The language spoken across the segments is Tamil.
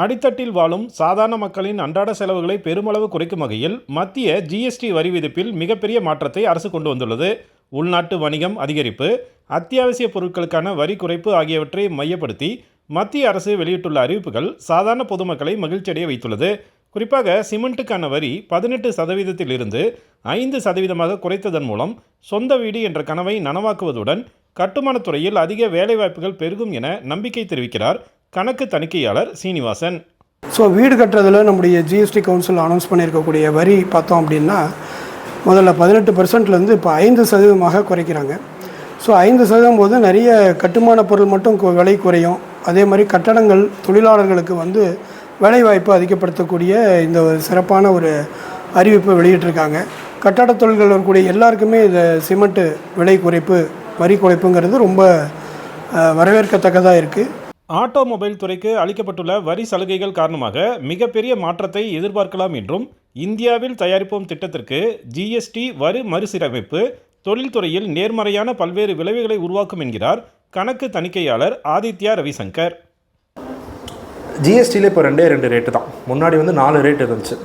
அடித்தட்டில் வாழும் சாதாரண மக்களின் அன்றாட செலவுகளை பெருமளவு குறைக்கும் வகையில் மத்திய ஜிஎஸ்டி வரி விதிப்பில் மிகப்பெரிய மாற்றத்தை அரசு கொண்டு வந்துள்ளது. உள்நாட்டு வணிகம் அதிகரிப்பு அத்தியாவசிய பொருட்களுக்கான வரி குறைப்பு ஆகியவற்றை மையப்படுத்தி மத்திய அரசு வெளியிட்டுள்ள அறிவிப்புகள் சாதாரண பொதுமக்களை மகிழ்ச்சியடைய வைத்துள்ளது. குறிப்பாக சிமெண்ட்டுக்கான வரி பதினெட்டு சதவீதத்தில் இருந்து ஐந்து சதவீதமாக குறைத்ததன் மூலம் சொந்த வீடு என்ற கனவை நனவாக்குவதுடன் கட்டுமானத் துறையில் அதிக வேலைவாய்ப்புகள் பெருகும் என நம்பிக்கை தெரிவிக்கிறார் கணக்கு தணிக்கையாளர் சீனிவாசன். ஸோ வீடு கட்டுறதுல நம்முடைய ஜிஎஸ்டி கவுன்சில் அனௌன்ஸ் பண்ணியிருக்கக்கூடிய வரி பார்த்தோம் அப்படின்னா முதல்ல பதினெட்டு பர்சன்ட்லேருந்து இப்போ ஐந்து சதவீதமாக குறைக்கிறாங்க. ஸோ ஐந்து சதவீதம் போது நிறைய கட்டுமான பொருள் மட்டும் விலை குறையும். அதே மாதிரி கட்டடங்கள் தொழிலாளர்களுக்கு வந்து வேலைவாய்ப்பு அதிகப்படுத்தக்கூடிய இந்த ஒரு சிறப்பான ஒரு அறிவிப்பை வெளியிட்டிருக்காங்க. கட்டட தொழில்கள் இருக்கக்கூடிய எல்லாருக்குமே இந்த சிமெண்ட்டு விலை குறைப்பு வரி குறைப்புங்கிறது ரொம்ப வரவேற்கத்தக்கதாக இருக்குது ஆட்டோமொபைல் துறைக்கு அளிக்கப்பட்டுள்ள வரி சலுகைகள் காரணமாக மிகப்பெரிய மாற்றத்தை எதிர்பார்க்கலாம் என்றும் இந்தியாவில் தயாரிப்போம் திட்டத்திற்கு ஜிஎஸ்டி வரி மறுசீரமைப்பு தொழில்துறையில் நேர்மறையான பல்வேறு விளைவுகளை உருவாக்கும் என்கிறார் கணக்கு தணிக்கையாளர் ஆதித்யா ரவிசங்கர். ஜிஎஸ்டியில் இப்போ ரெண்டே ரெண்டு ரேட்டு தான். முன்னாடி வந்து நாலு ரேட் இருந்துச்சு.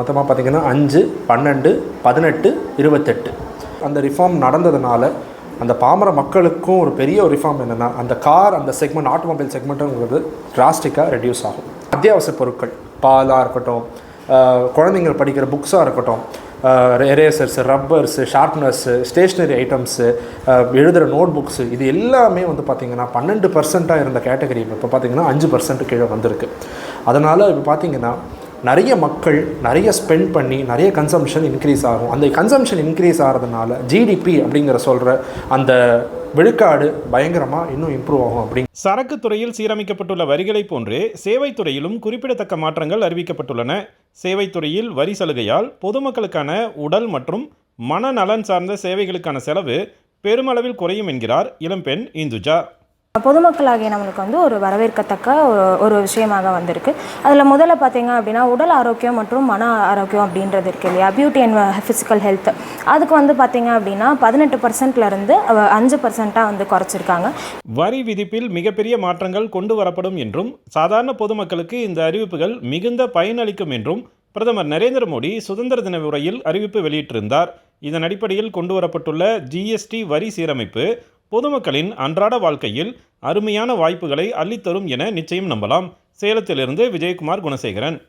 மொத்தமாக பார்த்திங்கன்னா அஞ்சு பன்னெண்டு பதினெட்டு இருபத்தெட்டு. அந்த ரிஃபார்ம் நடந்ததுனால அந்த பாமர மக்களுக்கும் ஒரு பெரிய ஒரு ரிஃபார்ம் என்னென்னா அந்த கார் அந்த செக்மெண்ட் ஆட்டோமொபைல் செக்மெண்ட்டுங்கிறது டிராஸ்டிக்காக ரெடியூஸ் ஆகும். அத்தியாவசிய பொருட்கள் பாலாக இருக்கட்டும் குழந்தைங்க படிக்கிற புக்ஸாக இருக்கட்டும் erasers rubbers sharpeners stationery items எழுதுகிற நோட் புக்ஸு இது எல்லாமே வந்து பார்த்திங்கன்னா பன்னெண்டு பர்சண்ட்டாக இருந்த கேட்டகரி இப்போ பார்த்தீங்கன்னா அஞ்சு பர்சன்ட் கீழே வந்திருக்கு. அதனால் இப்போ பார்த்திங்கன்னா நிறைய மக்கள் நிறைய ஸ்பெண்ட் பண்ணி நிறைய கன்சம்ஷன் இன்க்ரீஸ் ஆகும். அந்த கன்சம்ஷன் இன்க்ரீஸ் ஆகிறதுனால ஜிடிபி அப்படிங்கிற சொல்கிற அந்த விழுக்காடு பயங்கரமாக இன்னும் இம்ப்ரூவ் ஆகும் அப்படிங்க சரக்கு துறையில் சீரமைக்கப்பட்டுள்ள வரிகளைப் போன்றே சேவைத்துறையிலும் குறிப்பிடத்தக்க மாற்றங்கள் அறிவிக்கப்பட்டுள்ளன. சேவைத்துறையில் வரி சலுகையால் பொதுமக்களுக்கான உடல் மற்றும் மனநலன் சார்ந்த சேவைகளுக்கான செலவு பெருமளவில் குறையும் என்கிறார் இளம்பெண் இந்துஜா. பொதுமக்களாகிய நம்மளுக்கு வந்து ஒரு வரவேற்கத்தக்க ஒரு விஷயமாக வந்திருக்கு. அதில் முதல்ல பார்த்தீங்க அப்படின்னா உடல் ஆரோக்கியம் மற்றும் மன ஆரோக்கியம் அப்படின்றது இருக்கு இல்லையா? பியூட்டி அண்ட் ஃபிசிக்கல் ஹெல்த் அதுக்கு வந்து பார்த்தீங்க அப்படின்னா பதினெட்டு பர்சன்ட்லேருந்து அஞ்சு பர்சண்ட்டாக வந்து குறைச்சிருக்காங்க. வரி விதிப்பில் மிகப்பெரிய மாற்றங்கள் கொண்டு வரப்படும் என்றும் சாதாரண பொதுமக்களுக்கு இந்த அறிவிப்புகள் மிகுந்த பயனளிக்கும் என்றும் பிரதமர் நரேந்திர மோடி சுதந்திர தின உரையில் அறிவிப்பு வெளியிட்டிருந்தார். இதன் அடிப்படையில் கொண்டு வரப்பட்டுள்ள ஜிஎஸ்டி வரி சீரமைப்பு பொதுமக்களின் அன்றாட வாழ்க்கையில் அருமையான வாய்ப்புகளை அள்ளித்தரும் என நிச்சயம் நம்பலாம். சேலத்திலிருந்து விஜயகுமார் குணசேகரன்.